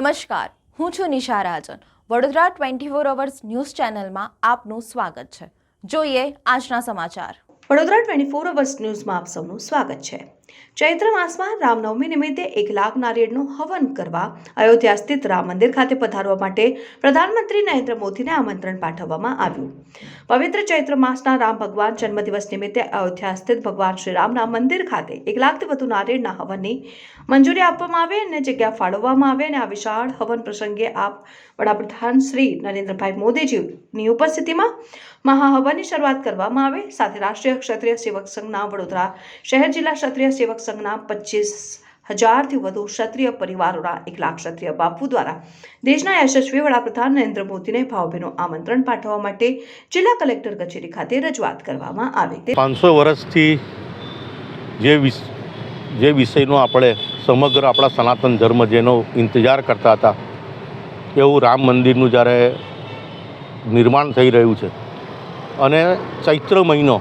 નમસ્કાર, હું છું Nisha Rajan. Vadodara twenty four hours news ચેનલમાં આપનું સ્વાગત છે. જોઈએ આજના સમાચાર. વડોદરા ટ્વેન્ટી ફોર અવર્સ ન્યૂઝમાં આપ સૌનું સ્વાગત છે. ચૈત્ર માસમાં રામનવમી નિમિત્તે એક લાખ નારિયેળનું હવન કરવા અયોધ્યા સ્થિત રામ મંદિર ખાતે પધારવા માટે પ્રધાનમંત્રી નરેન્દ્ર મોદીને આમંત્રણ પાઠવવામાં આવ્યું. પવિત્ર ચૈત્ર માસના રામ ભગવાન જન્મદિવસ નિમિત્તે અયોધ્યા સ્થિત ભગવાન શ્રી મંદિર ખાતે એક લાખથી વધુ નારિયેળના હવનની મંજૂરી આપવામાં આવે અને જગ્યા ફાળવવામાં આવે અને આ વિશાળ હવન પ્રસંગે આપ વડાપ્રધાન શ્રી નરેન્દ્રભાઈ મોદીજીની ઉપસ્થિતિમાં મહાહવનની શરૂઆત કરવામાં આવે. સાથે રાષ્ટ્રીય ક્ષત્રિય સેવક સંઘના વડોદરા શહેર જિલ્લા ક્ષત્રિય સેવક સંઘના પચીસ હજારથી વધુ ક્ષત્રિય પરિવારોના એક લાખ ક્ષત્રિય બાપુ દ્વારા દેશના યશસ્વી વડાપ્રધાન નરેન્દ્ર મોદીને ભાવભીનું આમંત્રણ પાઠવવા માટે જિલ્લા કલેક્ટર કચેરી ખાતે રજૂઆત કરવામાં આવી તે પાંચસો વર્ષથી જે જે વિષયનો આપણે સમગ્ર આપણા સનાતન ધર્મ જેનો ઇંતજાર કરતા હતા, એવું રામ મંદિરનું જ્યારે નિર્માણ થઈ રહ્યું છે અને ચૈત્ર મહિનો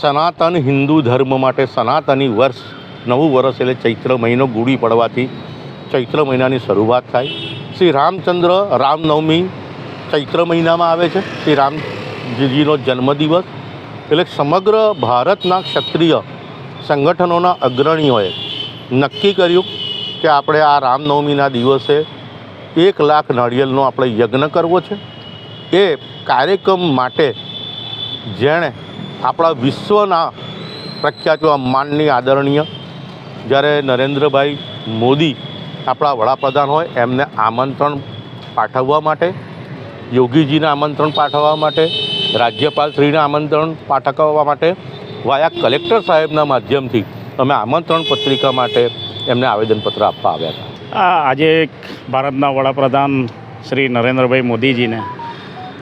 સનાતન હિન્દુ ધર્મ માટે સનાતની વર્ષ, નવું વર્ષ એટલે ચૈત્ર મહિનો ગુડી પડવાથી ચૈત્ર મહિનાની શરૂઆત થાય. શ્રી રામચંદ્ર રામનવમી ચૈત્ર મહિનામાં આવે છે. શ્રી રામજીનો જન્મદિવસ. એટલે સમગ્ર ભારતના ક્ષત્રિય સંગઠનોના અગ્રણીઓએ નક્કી કર્યું કે આપણે આ રામનવમીના દિવસે એક લાખ નાળિયેરનો આપણે યજ્ઞ કરવો છે. એ કાર્યક્રમ માટે જેણે આપણા વિશ્વના પ્રખ્યાત એવા માનની આદરણીય જ્યારે નરેન્દ્રભાઈ મોદી આપણા વડાપ્રધાન હોય, એમને આમંત્રણ પાઠવવા માટે, યોગીજીને આમંત્રણ પાઠવવા માટે, રાજ્યપાલશ્રીને આમંત્રણ પાઠવવા માટે, વાયા કલેક્ટર સાહેબના માધ્યમથી અમે આમંત્રણ પત્રિકા માટે એમને આવેદનપત્ર આપવા આવ્યા હતા. આજે ભારતના વડાપ્રધાન શ્રી નરેન્દ્રભાઈ મોદીજીને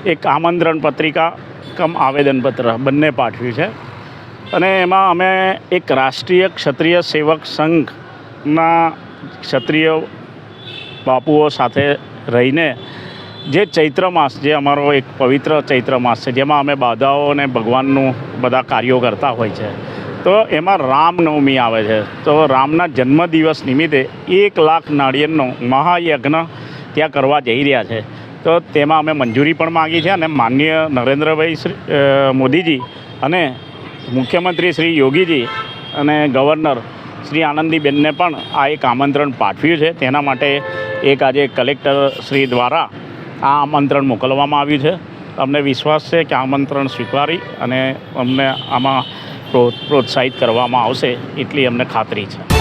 એક આમંત્રણ પત્રિકા કમ આવેદનપત્ર બંને પાઠવ્યું છે. અને એમાં અમે એક રાષ્ટ્રીય ક્ષત્રિય સેવક સંઘના ક્ષત્રિય બાપુઓ સાથે રહીને જે ચૈત્ર માસ, જે અમારો એક પવિત્ર ચૈત્ર માસ છે, જેમાં અમે બાધાઓ અને ભગવાનનું બધા કાર્યો કરતા હોય છે. તો એમાં રામનવમી આવે છે. તો રામના જન્મદિવસ નિમિત્તે એક લાખ નાળિયેરનો મહાયજ્ઞ ત્યાં કરવા જઈ રહ્યા છે. તો તેમાં અમે મંજૂરી પણ માગી છે અને માનનીય નરેન્દ્રભાઈ શ્રી મોદીજી અને મુખ્યમંત્રી શ્રી યોગીજી અને ગવર્નર શ્રી આનંદીબેનને પણ આ એક આમંત્રણ પાઠવ્યું છે. તેના માટે એક આજે કલેક્ટર શ્રી દ્વારા આ આમંત્રણ મોકલવામાં આવ્યું છે. અમને વિશ્વાસ છે કે આમંત્રણ સ્વીકારી અને અમને આમાં પ્રો- પ્રોત્સાહિત કરવામાં આવશે એટલી અમને ખાતરી છે.